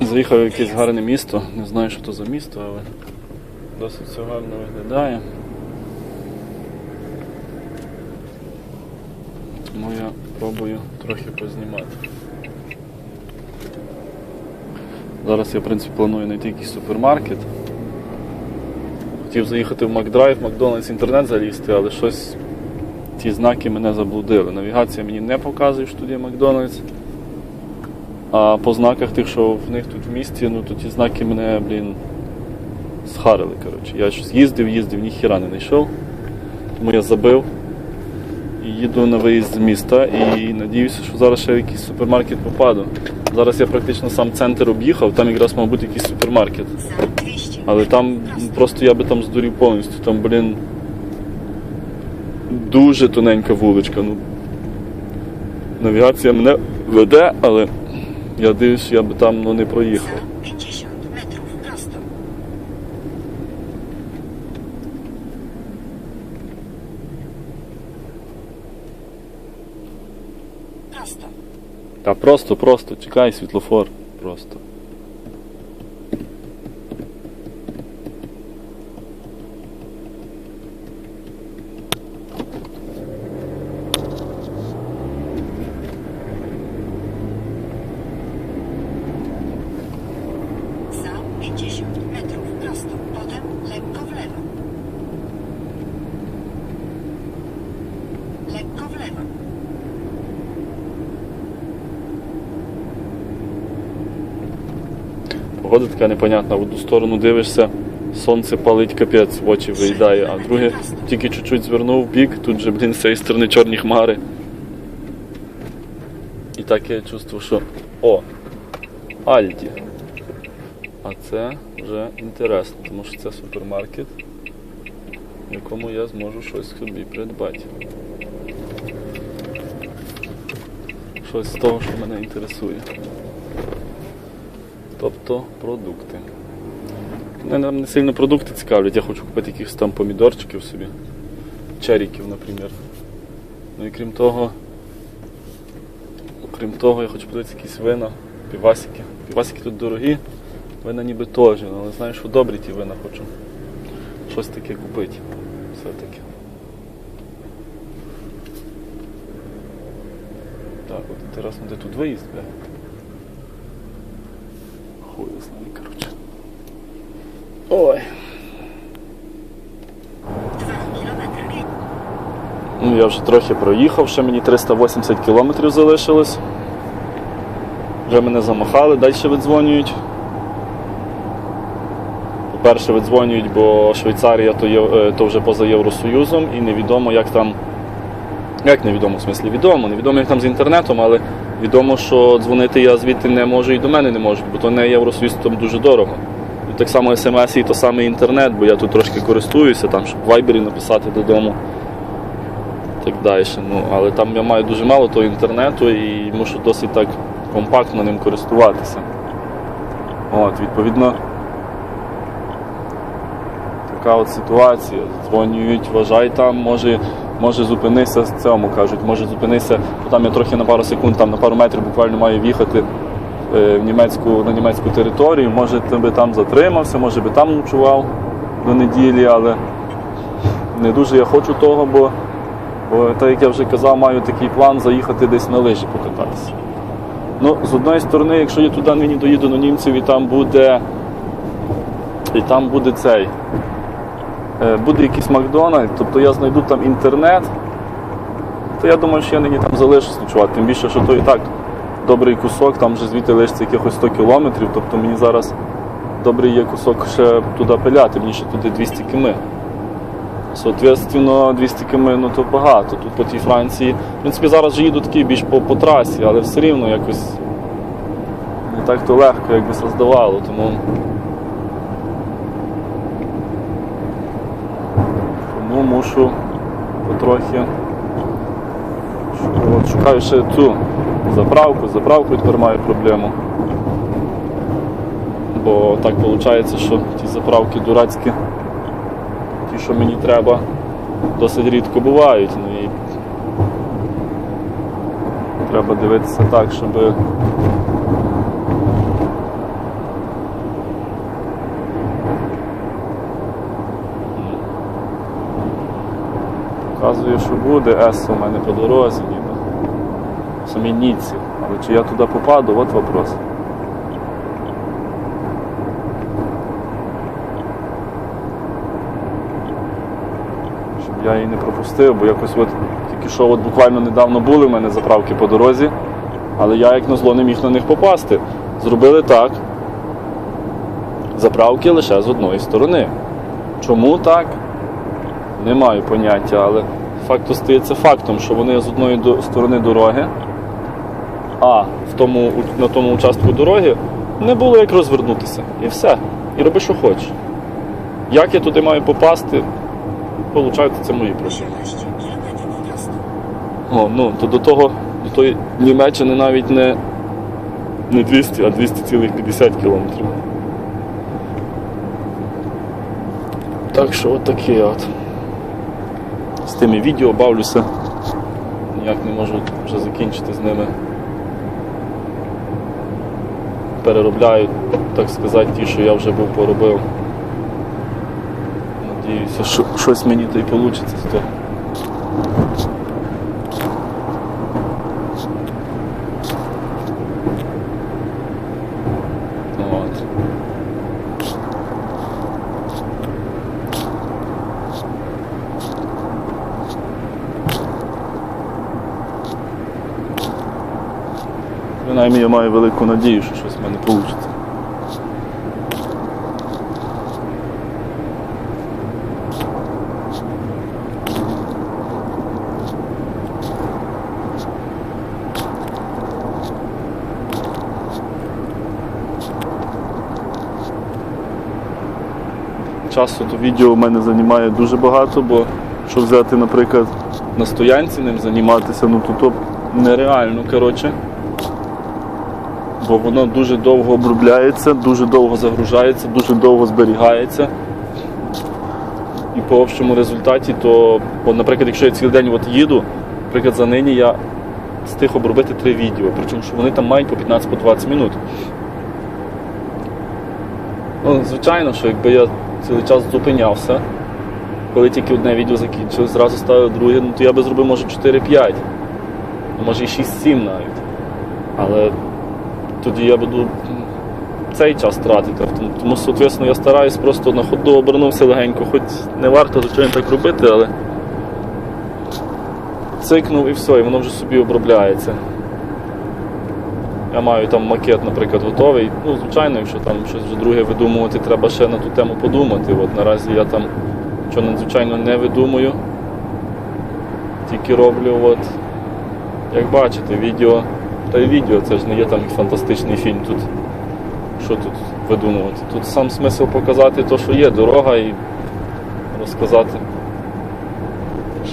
Заїхав в якесь гарне місто, не знаю, що то за місто, але досить все гарно виглядає. Тому я пробую трохи познімати. Зараз я, в принципі, планую знайти якийсь супермаркет. Хотів заїхати в Макдрайв, Макдональдс, інтернет залізти, але щось ті знаки мене заблудили. Навігація мені не показує, що тут є Макдональдс. А по знаках тих, що в них тут в місті, ну то ті знаки мене, блін, схарили. коротше. Я щось їздив, їздив, ніхіра не знайшов. Тому я забив і їду на виїзд з міста і надіюся, що зараз ще в якийсь супермаркет попаду. Зараз я практично сам центр об'їхав, там якраз мав бути якийсь супермаркет. Але там просто я би там здурів повністю. Там, блін, дуже тоненька вуличка. Ну, навігація мене веде, але я дивлюсь, я би там ну, не проїхав. 50 metrów prosto. Prosto. Та просто, просто, чекай, світлофор. Просто. Погода така непонятна. В одну сторону дивишся, сонце палить капець, в очі виїдає, а друге тільки чуть-чуть звернув бік, тут же, блін, з цієї сторони чорні хмари. І таке чувство, що. О! Альді. А це вже інтересно, тому що це супермаркет, в якому я зможу щось собі придбати. Щось з того, що мене інтересує. Тобто продукти. Мене не сильно продукти цікавлять, я хочу купити якихось там помідорчиків собі. Черіків, наприклад. Ну і крім того, крім того, я хочу подивитися якісь вина, півасики. Півасики тут дорогі, вина ніби теж, але знаю, що добрі ті вина хочу. Щось таке купити. Все-таки. Так, от інтересно, де тут виїзд, бля. Знає. Ой. Ну, я вже трохи проїхав, ще мені 380 кілометрів залишилось. Вже мене замахали, далі видзвонюють. По-перше, видзвонюють, бо Швейцарія то, є, е, то вже поза Євросоюзом і невідомо, як там. Як невідомо, в смислі відомо, невідомо, як там з інтернетом, але відомо, що дзвонити я звідти не можу і до мене не можуть, бо то не Євросоюз, то дуже дорого. Так само смс і то саме інтернет, бо я тут трошки користуюся, там, щоб в вайбері написати додому так далі. Ну, але там я маю дуже мало того інтернету і мушу досить так компактно ним користуватися. От, відповідно, така от ситуація. Дзвонюють, вважай там, може, може зупинися з цьому, кажуть, може зупинися, бо там я трохи на пару секунд, там на пару метрів буквально маю в'їхати е, в німецьку, на німецьку територію, може ти би там затримався, може би там ночував до неділі, але не дуже я хочу того, бо Бо, так як я вже казав, маю такий план заїхати десь на лижі покататися. Ну, з одної сторони, якщо я туди нині доїду на німців і там буде. І там буде цей. Е, Буде якийсь Макдональд, тобто я знайду там інтернет, то я думаю, що я нині там залишусь ночувати. Тим більше, що то і так добрий кусок, там вже звідти лишиться якихось 100 кілометрів, тобто мені зараз добрий є кусок ще туди пиляти, мені ще туди 200 км. Соответственно, 200 км ну, то багато. Тут по тій Франції. В принципі, зараз же їду такі більш по, по трасі, але все рівно якось не так то легко, як би здавало. Тому, тому потрохи. От, шукаю ще цю заправку, заправку тепер маю проблему. Бо так виходить, що ті заправки дурацькі ті, що мені треба, досить рідко бувають. Ну, і треба дивитися так, щоб Показує, що буде, С у мене по дорозі ніби. В самій Ніці. Але чи я туди попаду, от вопрос. Щоб я її не пропустив, бо якось от тільки що от буквально недавно були в мене заправки по дорозі, але я як на зло не міг на них попасти. Зробили так. Заправки лише з одної сторони. Чому так? Не маю поняття, але факт остається фактом, що вони з одної сторони дороги, а в тому, на тому участку дороги не було як розвернутися. І все. І роби, що хочеш. Як я туди маю попасти, получається, це мої проблеми. 18 km prosto. О, ну, то до того, до тої Німеччини навіть не, не 200, а 200,50 кілометрів. Так що от таке от. З тими відео бавлюся. Ніяк не можу вже закінчити з ними. Переробляю, так сказати, ті, що я вже був поробив. Надіюся, що щось мені то й вийде з того. От. Принаймні я маю велику надію, що щось в мене вийде. Часу то відео в мене займає дуже багато, бо щоб взяти, наприклад, на стоянці ним займатися, ну то, то нереально, коротше. Бо воно дуже довго обробляється, дуже довго загружається, дуже довго зберігається. І по общому результаті, то, от, наприклад, якщо я цілий день от їду, наприклад, за нині я встиг обробити три відео, причому що вони там мають по 15-20 минут. Ну, звичайно, що якби я цілий час зупинявся, коли тільки одне відео закінчилось, зразу ставив друге, ну то я би зробив може 4-5, ну, може і 6-7 навіть. Але тоді я буду цей час тратити. Тому, соответственно, я стараюсь просто на ходу обернувся легенько, хоч не варто, звичайно, так робити, але цикнув і все, і воно вже собі обробляється. Я маю там макет, наприклад, готовий. Ну, звичайно, якщо там щось вже друге видумувати, треба ще на ту тему подумати. От наразі я там нічого надзвичайно не видумую. Тільки роблю, от, як бачите, відео. Та й відео, це ж не є там фантастичний фільм тут. Що тут видумувати? Тут сам смисл показати те, що є дорога і розказати,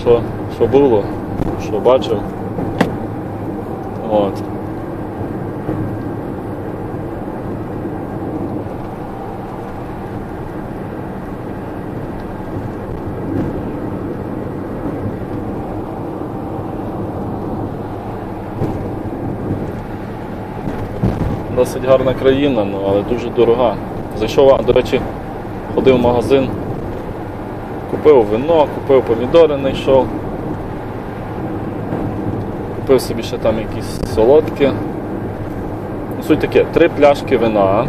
що, що було, що бачив. От. Досить гарна країна, ну, але дуже дорога. Зайшов, до речі, ходив в магазин, купив вино, купив помідори, знайшов. Купив собі ще там якісь солодкі. Ну, Суть таке, три пляшки вина,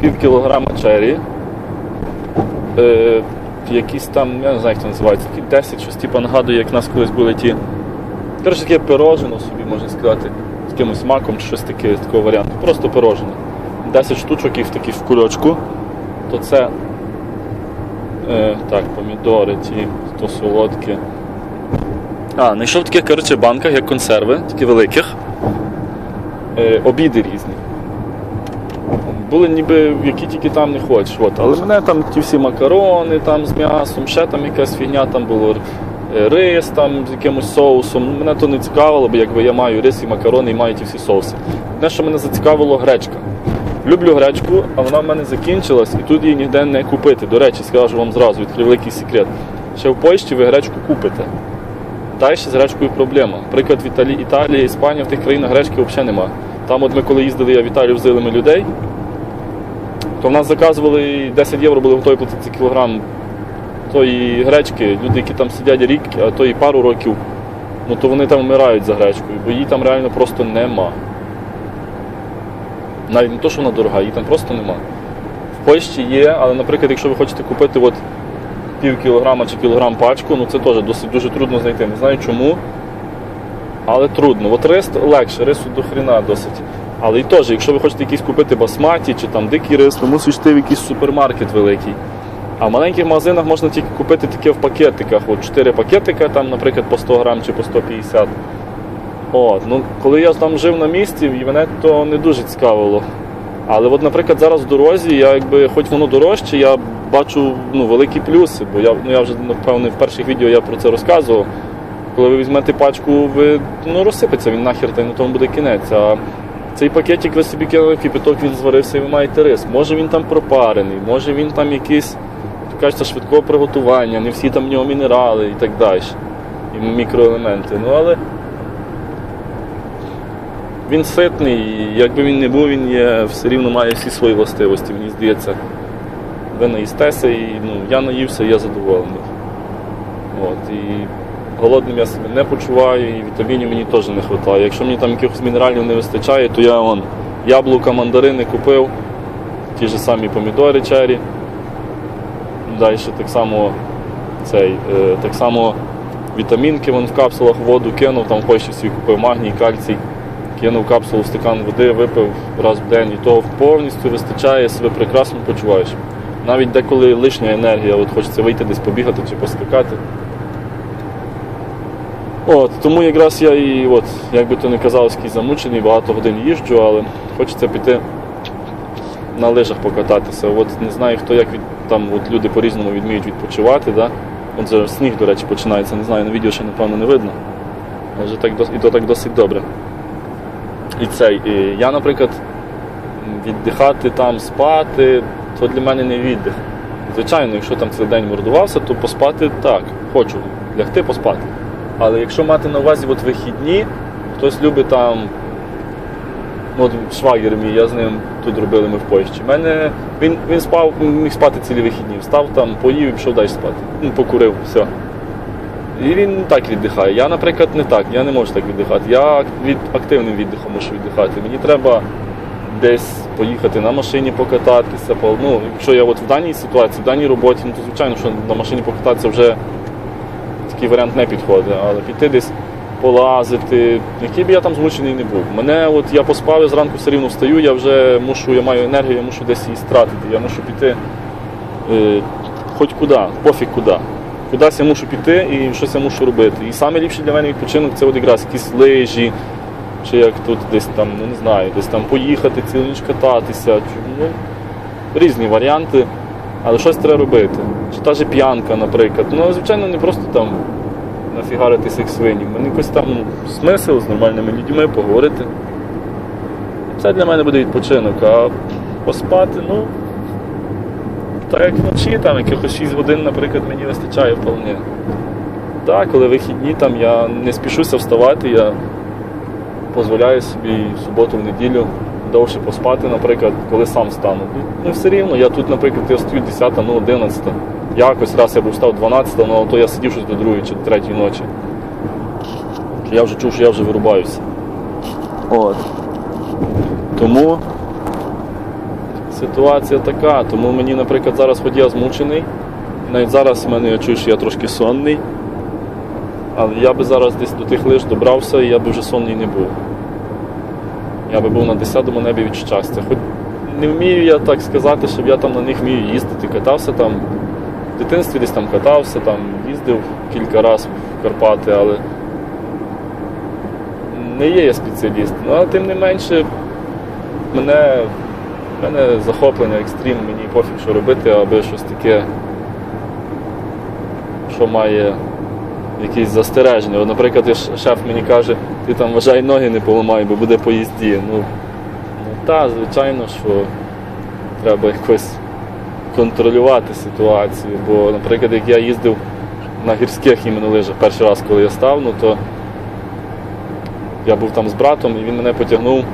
пів кілограма чері, е, якісь там, я не знаю, як це називається, такі 10, щось типу нагадує, як нас колись були ті. Коротше, таке пирожено собі, можна сказати, якимось маком чи щось таке, такого варіанту. Просто пирожено. 10 штучок їх таких в кульочку, то це е, так, помідори, ті, то солодкі. А, знайшов таких коротше, банках, як консерви, такі великих. Е, обіди різні. Були ніби які тільки там не хочеш. От. Але мене там ті всі макарони там з м'ясом, ще там якась фігня там було. Рис там з якимось соусом. Мене то не цікавило, бо якби я маю рис і макарони і маю ті всі соуси. Те, що мене зацікавило, гречка. Люблю гречку, а вона в мене закінчилась, і тут її ніде не купити. До речі, скажу вам зразу, відкрив великий секрет. Ще в Польщі ви гречку купите. Далі з гречкою проблема. Наприклад, в Італії, Італія, Іспанія, в тих країнах гречки взагалі нема. Там, от ми коли їздили, я в Італію ми людей, то в нас заказували 10 євро були готові платити кілограм тої гречки, люди, які там сидять рік, а то і пару років, ну то вони там вмирають за гречкою, бо її там реально просто нема. Навіть не то, що вона дорога, її там просто нема. В Польщі є, але, наприклад, якщо ви хочете купити от пів кілограма чи кілограм пачку, ну це теж досить дуже трудно знайти. Не знаю чому. Але трудно. От рис легше, рису до хріна досить. Але і теж, якщо ви хочете якийсь купити басматі чи там дикий рис, то мусиш йти в якийсь супермаркет великий. А в маленьких магазинах можна тільки купити таке в пакетиках. От 4 пакетика, там, наприклад, по 100 грам чи по 150. От, ну, коли я там жив на місці, і мене то не дуже цікавило. Але от, наприклад, зараз в дорозі, я якби, хоч воно дорожче, я бачу ну, великі плюси, бо я, ну, я вже, напевно, в перших відео я про це розказував. Коли ви візьмете пачку, ви ну, розсипеться він нахер, та й на тому буде кінець. А цей пакетик ви собі кинули в кипяток, він зварився і ви маєте рис. Може він там пропарений, може він там якийсь, кажеться, швидкого приготування, не всі там в нього мінерали і так далі. І мікроелементи. Ну але він ситний, якби він не був, він є, все рівно має всі свої властивості, мені здається. Ви наїстеся і ну, я наївся, і я задоволений. От, і голодним я себе не почуваю, і вітамінів мені теж не вистачає. Якщо мені там якихось мінералів не вистачає, то я вон, яблука, мандарини купив, ті ж самі помідори чері. Далі так само цей, е, так само вітамінки вон в капсулах воду кинув, там в Польщі свій купив магній, кальцій, кинув капсулу в стакан води, випив раз в день, і того повністю вистачає, себе прекрасно почуваєш. Навіть деколи лишня енергія, от хочеться вийти десь побігати чи поскакати. От, тому якраз я і, от, як би то не казалось, замучений, багато годин їжджу, але хочеться піти на лижах покататися. От не знаю, хто як від, там от люди по-різному відміють відпочивати. Да? От зараз сніг, до речі, починається, не знаю, на відео ще напевно не видно. Але вже так, і то так досить добре. І цей, і я, наприклад, віддихати там, спати, то для мене не віддих. Звичайно, якщо там цілий день мордувався, то поспати так, хочу, лягти поспати. Але якщо мати на увазі от вихідні, хтось любить там, от швагер мій, я з ним тут робили ми в Польщі. Мене, він, він спав, міг спати цілі вихідні. Встав там, поїв і пішов далі спати. Ну, покурив, все. І він так віддихає. Я, наприклад, не так, я не можу так віддихати. Я від активним віддихом мушу віддихати. Мені треба десь поїхати на машині покататися. по- Ну, якщо я от в даній ситуації, в даній роботі, ну то звичайно, що на машині покататися вже такий варіант не підходить, але піти десь полазити, який б я там змучений не був. Мене от я поспав, я зранку все рівно встаю, я вже мушу, я маю енергію, я мушу десь її стратити. Я мушу піти е, хоч куди, пофіг куди. Кудись я мушу піти і щось я мушу робити. І найліпший для мене відпочинок це от якраз якісь лижі, чи як тут десь там, ну не знаю, десь там поїхати, цілу ніч кататися. Ну, різні варіанти, але щось треба робити. Чи та же п'янка, наприклад. Ну, звичайно, не просто там нафігаритися як свині. Мені якось там смисл з нормальними людьми поговорити. Це для мене буде відпочинок, а поспати, ну. Так як вночі, там якихось 6 годин, наприклад, мені вистачає вполне. Так, коли вихідні, там я не спішуся вставати, я дозволяю собі в суботу, в неділю довше поспати, наприклад, коли сам стану. Ну все рівно, я тут, наприклад, я стою 10, ну 11. Якось раз я був став 12, ну то я сидів щось до 2 чи до 3 ночі. Я вже чув, що я вже вирубаюся. От. Тому ситуація така. Тому мені, наприклад, зараз хоч я змучений. Навіть зараз в мене я чую, що я трошки сонний. Але я би зараз десь до тих лиш добрався і я би вже сонний не був. Я би був на 10-му небі від щастя. Хоч не вмію я так сказати, щоб я там на них вмію їздити. Катався там. Дитинстві десь там катався, там їздив кілька разів в Карпати, але не є я спеціаліст. Ну, але тим не менше, мене, мене захоплення екстрім, мені пофіг, що робити, аби щось таке, що має якісь застереження. От, наприклад, шеф мені каже, ти там вважай ноги не поламай, бо буде по їзді. Ну, ну так, звичайно, що треба якось контролювати ситуацію. Бо, наприклад, як я їздив на гірських іменно лижах перший раз, коли я став, ну то я був там з братом і він мене потягнув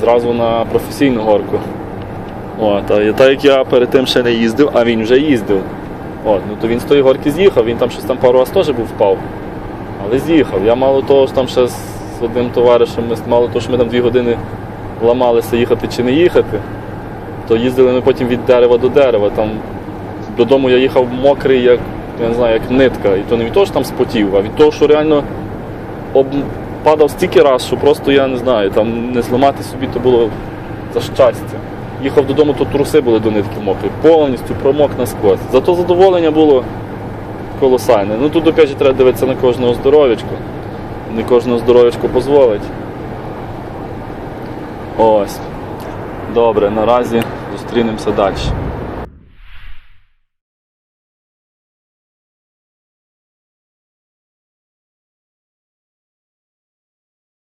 зразу на професійну горку. От, а так як я перед тим ще не їздив, а він вже їздив. От, ну то він з тої горки з'їхав, він там щось там пару раз теж був впав. Але з'їхав. Я мало того, що там ще з одним товаришем, мало того, що ми там дві години ламалися їхати чи не їхати, то їздили ми потім від дерева до дерева. Там додому я їхав мокрий, як я не знаю, як нитка. І то не від того, що там спотів, а від того, що реально об... падав стільки раз, що просто я не знаю, там не зламати собі то було за щастя. Їхав додому, то труси були до нитки мокрі, повністю промок насквозь. Зато задоволення було колосальне. Ну тут опять же треба дивитися на кожного здоров'ячку. Не кожного здоров'ячку дозволить. Ось. Добре, наразі зустрінемося далі.